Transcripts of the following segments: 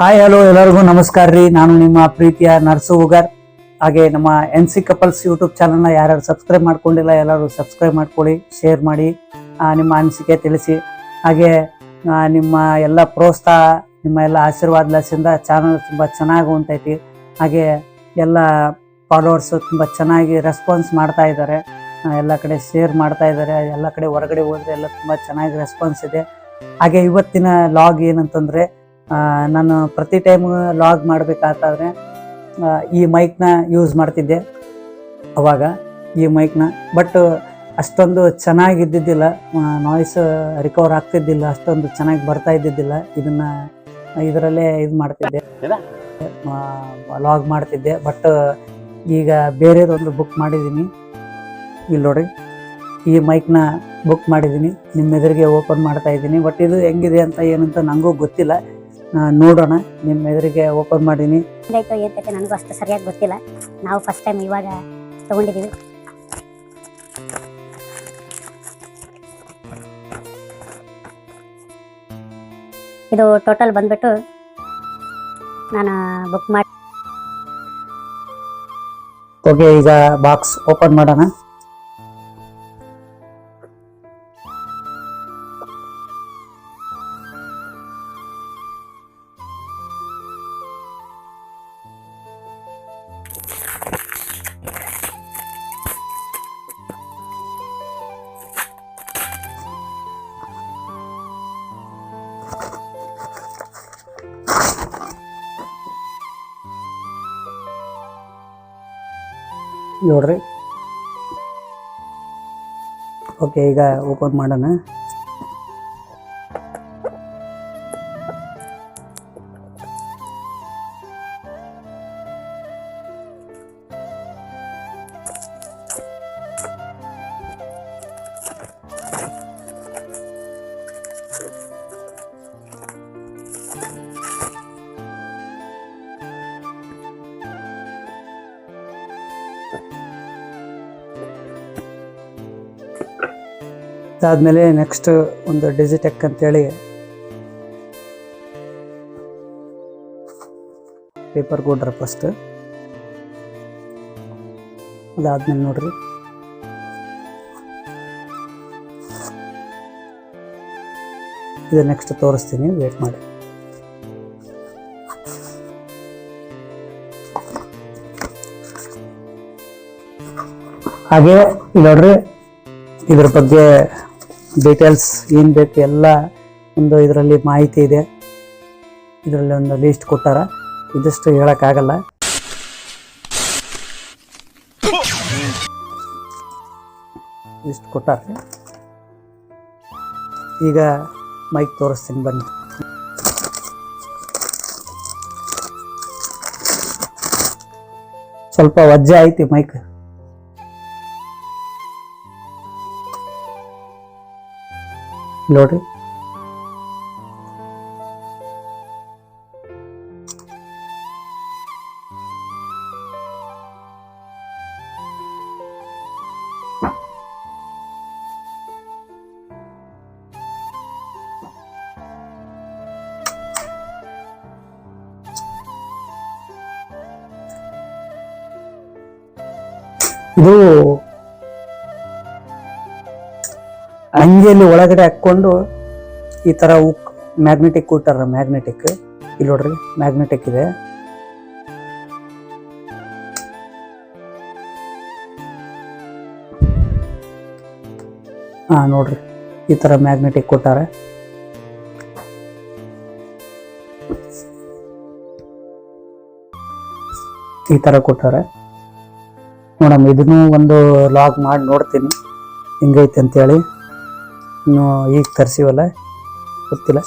Hi hello ಎಲ್ಲರಿಗೂ ನಮಸ್ಕಾರ ರೀ. ನಾನು ನಿಮ್ಮ ಪ್ರೀತಿಯ ನರ್ಸು ಉಗರ್. ಹಾಗೆ ನಮ್ಮ ಎನ್ ಸಿ ಕಪಲ್ಸ್ ಯೂಟ್ಯೂಬ್ ಚಾನಲ್ನ ಯಾರ್ಯಾರು ಸಬ್ಸ್ಕ್ರೈಬ್ ಮಾಡ್ಕೊಂಡಿಲ್ಲ, ಎಲ್ಲರೂ ಸಬ್ಸ್ಕ್ರೈಬ್ ಮಾಡ್ಕೊಳ್ಳಿ ಶೇರ್ ಮಾಡಿ ನಿಮ್ಮ ಅನಿಸಿಕೆ ತಿಳಿಸಿ. ಹಾಗೆ ನಿಮ್ಮ ಎಲ್ಲ ಪ್ರೋತ್ಸಾಹ, ನಿಮ್ಮ ಎಲ್ಲ ಆಶೀರ್ವಾದ ಲಸಿಂದ ಚಾನಲ್ ತುಂಬ ಚೆನ್ನಾಗಿ ಹೋಗ್ತೈತಿ ಹಾಗೆ ಎಲ್ಲ ಫಾಲೋವರ್ಸ್ ತುಂಬ ಚೆನ್ನಾಗಿ ರೆಸ್ಪಾನ್ಸ್ ಮಾಡ್ತಾ ಇದ್ದಾರೆ. ಎಲ್ಲ ಕಡೆ ಶೇರ್ ಮಾಡ್ತಾ ಇದ್ದಾರೆ. ಎಲ್ಲ ಕಡೆ ಹೊರಗಡೆ ಹೋದರೆ ಎಲ್ಲ ತುಂಬ ಚೆನ್ನಾಗಿ ರೆಸ್ಪಾನ್ಸ್ ಇದೆ. ಹಾಗೆ ಇವತ್ತಿನ ಲಾಗ್ ಏನಂತಂದ್ರೆ ನಾನು ಪ್ರತಿ ಟೈಮ್ ಲಾಗ್ ಮಾಡಬೇಕಾದ್ರೆ ಈ ಮೈಕ್ನ ಯೂಸ್ ಮಾಡ್ತಿದ್ದೆ ಅವಾಗ ಈ ಮೈಕ್ನ ಬಟ್ ಅಷ್ಟೊಂದು ಚೆನ್ನಾಗಿದ್ದಿದ್ದಿಲ್ಲ ನಾಯ್ಸ್ ರಿಕವರ್ ಆಗ್ತಿದ್ದಿಲ್ಲ ಅಷ್ಟೊಂದು ಚೆನ್ನಾಗಿ ಬರ್ತಾ ಇದ್ದಿದ್ದಿಲ್ಲ. ಇದನ್ನ ಇದರಲ್ಲೇ ಇದು ಮಾಡ್ತಿದ್ದೆ. ಲಾಗ್ ಮಾಡ್ತಿದ್ದೆ. ಬಟ್ ಈಗ ಬೇರೆದೊಂದು ಬುಕ್ ಮಾಡಿದ್ದೀನಿ. ಇಲ್ಲಿ ನೋಡಿ ಈ ಮೈಕ್ನ ಬುಕ್ ಮಾಡಿದ್ದೀನಿ. ನಿಮ್ಮ ಎದುರಿಗೆ ಓಪನ್ ಮಾಡ್ತಾ ಇದ್ದೀನಿ. ಬಟ್ ಇದು ಹೆಂಗಿದೆ ಅಂತ ಏನಂತ ನನಗೂ ಗೊತ್ತಿಲ್ಲ. ನೋಡೋಣ. ನಿಮ್ಮ ಎದುರಿಗೆ ಓಪನ್ ಮಾಡೀನಿ. ಹೆಂಗಾಯ್ತು ಏನ್ ಕತೆ? ನನಗೂ ಅಷ್ಟು ಸರಿಯಾಗಿ ಗೊತ್ತಿಲ್ಲ. ನಾವು ಫಸ್ಟ್ ಟೈಮ್ ಇವಾಗ ತಗೊಂಡಿದೀವಿ ಇದು ಟೋಟಲ್ ಬಂದ್ಬಿಟ್ಟು ನಾನು ಬುಕ್ ಮಾಡಿ ಓಕೆ ಈಗ ಬಾಕ್ಸ್ ಓಪನ್ ಮಾಡೋಣ. ನೋಡ್ರಿ. ಓಕೆ ಈಗ ಓಪನ್ ಮಾಡೋಣ. ಅದಾದ್ಮೇಲೆ ನೆಕ್ಸ್ಟ್ ಒಂದು ಡಿಜಿಟೆಕ್ ಅಂತೇಳಿ ಪೇಪರ್ ಕೊಡ್ರಿ ಫಸ್ಟ್ ಅದಾದ್ಮೇಲೆ ನೋಡ್ರಿ. ಇದು ನೆಕ್ಸ್ಟ್ ತೋರಿಸ್ತೀನಿ ವೇಟ್ ಮಾಡಿ. ಹಾಗೆ ನೋಡ್ರಿ, ಇದ್ರ ಬಗ್ಗೆ ಡೀಟೇಲ್ಸ್ ಏನು ಬೇಕು ಎಲ್ಲ ಒಂದು ಇದರಲ್ಲಿ ಮಾಹಿತಿ ಇದೆ. ಇದರಲ್ಲಿ ಒಂದು ಲಿಸ್ಟ್ ಕೊಟ್ಟಾರ. ಇದಿಷ್ಟು ಹೇಳೋಕ್ಕಾಗಲ್ಲ. ಲಿಸ್ಟ್ ಕೊಟ್ಟಾರ. ಈಗ ಮೈಕ್ ತೋರಿಸ್ತೀನಿ ಬನ್ನಿ. ಸ್ವಲ್ಪ ವಜ್ಜೆ ಐತಿ ಮೈಕ್ ನೋಡ್ರಿ ಇದು ಅಂಗಿಯಲ್ಲಿ ಒಳಗಡೆ ಹಾಕ್ಕೊಂಡು ಈ ತರ ಉಕ್ ಮ್ಯಾಗ್ನೆಟಿಕ್ ಕೂಟರ್ ಮ್ಯಾಗ್ನೆಟಿಕ್. ಇಲ್ಲಿ ನೋಡ್ರಿ, ಮ್ಯಾಗ್ನೆಟಿಕ್ ಇದೆ. ಹಾ, ನೋಡ್ರಿ, ಈ ತರ ಮ್ಯಾಗ್ನೆಟಿಕ್ ಕೊಟ್ಟಾರೆ ಈ ತರ ಕೊಟ್ಟಾರೆ ನೋಡಮ್ಮ, ಇದನ್ನು ಒಂದು ಲಾಗ್ ಮಾಡಿ ನೋಡ್ತೀನಿ. ಹೆಂಗೈತೆ ಅಂತೇಳಿ. ಇನ್ನು ಈಗ ತರಿಸಿವಲ್ಲ, ಗೊತ್ತಿಲ್ಲ.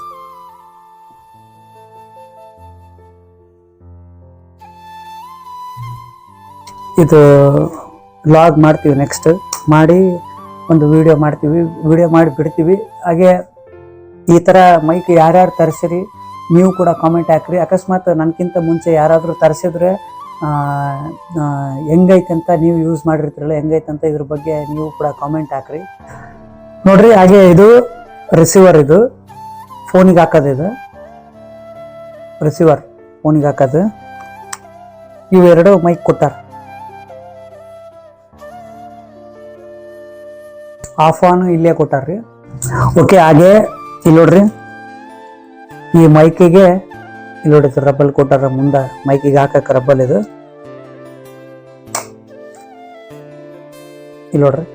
ಇದು ಲಾಗ್ ಮಾಡ್ತೀವಿ ನೆಕ್ಸ್ಟ್ ಮಾಡಿ ಒಂದು ವಿಡಿಯೋ ಮಾಡ್ತೀವಿ. ವಿಡಿಯೋ ಮಾಡಿ ಬಿಡ್ತೀವಿ. ಹಾಗೆ ಈ ಥರ ಮೈಕ್ ಯಾರ್ಯಾರು ತರಿಸಿರಿ, ನೀವು ಕೂಡ ಕಾಮೆಂಟ್ ಹಾಕ್ರಿ. ಅಕಸ್ಮಾತ್ ನನಗಿಂತ ಮುಂಚೆ ಯಾರಾದರೂ ತರಿಸಿದ್ರೆ ಹೆಂಗೈತೆ ಅಂತ ನೀವು ಯೂಸ್ ಮಾಡಿರ್ತೀರಲ್ಲ, ಹೆಂಗೈತೆ ಅಂತ ಇದ್ರ ಬಗ್ಗೆ ನೀವು ಕೂಡ ಕಾಮೆಂಟ್ ಹಾಕ್ರಿ. ನೋಡ್ರಿ, ಹಾಗೆ ಇದು ರಿಸೀವರ್ ಇದು. ಫೋನಿಗೆ ಹಾಕೋದು ಇದು. ರಿಸೀವರ್ ಫೋನಿಗೆ ಹಾಕೋದು. ಇವೆರಡು ಮೈಕ್ ಕೊಟ್ಟಾರ. ಆಫ್ ಆನ್ ಇಲ್ಲೇ ಕೊಟ್ಟಾರ್ರಿ. ಓಕೆ ಹಾಗೆ ಇಲ್ಲಿ ನೋಡ್ರಿ. ಈ ಮೈಕಿಗೆ ಇಲ್ಲಿ ನೋಡಿ ರಬ್ಬಲ್ ಕೊಟ್ಟಾರ ಮುಂದೆ. ಮೈಕಿಗೆ ಹಾಕಕ್ಕೆ ರಬ್ಬಲ್ ಇದು. ಇಲ್ಲಿ ನೋಡ್ರಿ.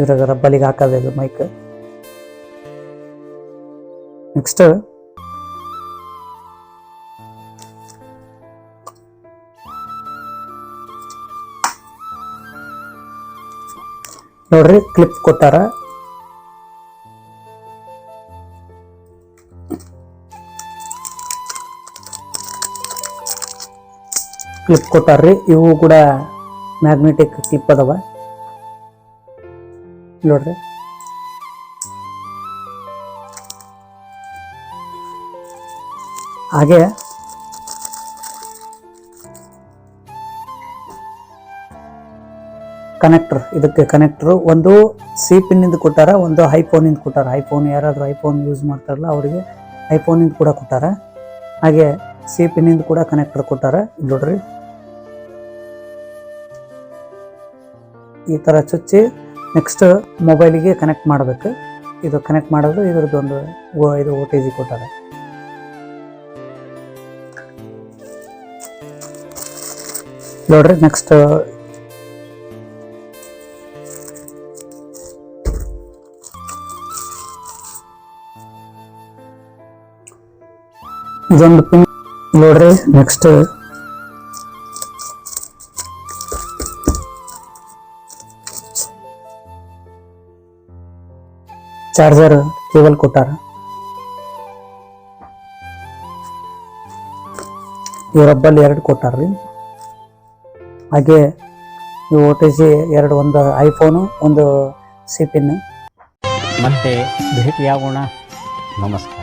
ಇದ್ರಾಗ ರಬ್ಬಲಿಗೆ ಹಾಕೋದು ಇದು ಮೈಕ್ ನೆಕ್ಸ್ಟ್ ನೋಡ್ರಿ ಕ್ಲಿಪ್ ಕೊಟ್ಟಾರ. ಕ್ಲಿಪ್ ಕೊಟ್ಟಾರ್ರಿ. ಇವು ಕೂಡ ಮ್ಯಾಗ್ನೆಟಿಕ್ ಕ್ಲಿಪ್ ಅದಾವ. ನೋಡ್ರಿ. ಹಾಗೆ ಕನೆಕ್ಟರ್ ಇದಕ್ಕೆ ಕನೆಕ್ಟರ್ ಒಂದು ಸಿ ಪಿನ್ನಿಂದ ಕೊಟ್ಟಾರ, ಒಂದು ಐಫೋನಿಂದ ಕೊಟ್ಟಾರ. ಐಫೋನ್ ಯಾರಾದರೂ ಐಫೋನ್ ಯೂಸ್ ಮಾಡ್ತಾರಲ್ಲ, ಅವರಿಗೆ ಐಫೋನಿಂದ ಕೂಡ ಕೊಟ್ಟಾರ. ಹಾಗೆ ಸಿ ಪಿನ್ನಿಂದ ಕೂಡ ಕನೆಕ್ಟರ್ ಕೊಟ್ಟಾರ. ನೋಡ್ರಿ. ಈ ಥರ ಚುಚ್ಚಿ ನೆಕ್ಸ್ಟ್ ಮೊಬೈಲಿಗೆ ಕನೆಕ್ಟ್ ಮಾಡಬೇಕು. ಇದು ಕನೆಕ್ಟ್ ಮಾಡೋದು ಇದ್ರದ್ದೊಂದು ಇದು ಓ ಟಿ ಜಿ ಕೊಟ್ಟಾರ. ನೋಡ್ರಿ ನೆಕ್ಸ್ಟ್ ಇದೊಂದು ಪಿನ್ ನೋಡ್ರಿ ನೆಕ್ಸ್ಟ್ ಚಾರ್ಜರ್ ಕೇಬಲ್ ಕೊಟ್ಟಾರ. ಇವರೊಬ್ಬಲ್ಲಿ ರಬ್ಬಲ್ ಎರಡು ಕೊಟ್ಟಾರ್ರಿ. ಹಾಗೆ ಟಿ ಸಿ ಎರಡು, ಒಂದು ಐಫೋನು, ಒಂದು ಸಿ ಪಿನ್ ಮತ್ತೆ ಭೇಟಿಯಾಗೋಣ. ನಮಸ್ಕಾರ.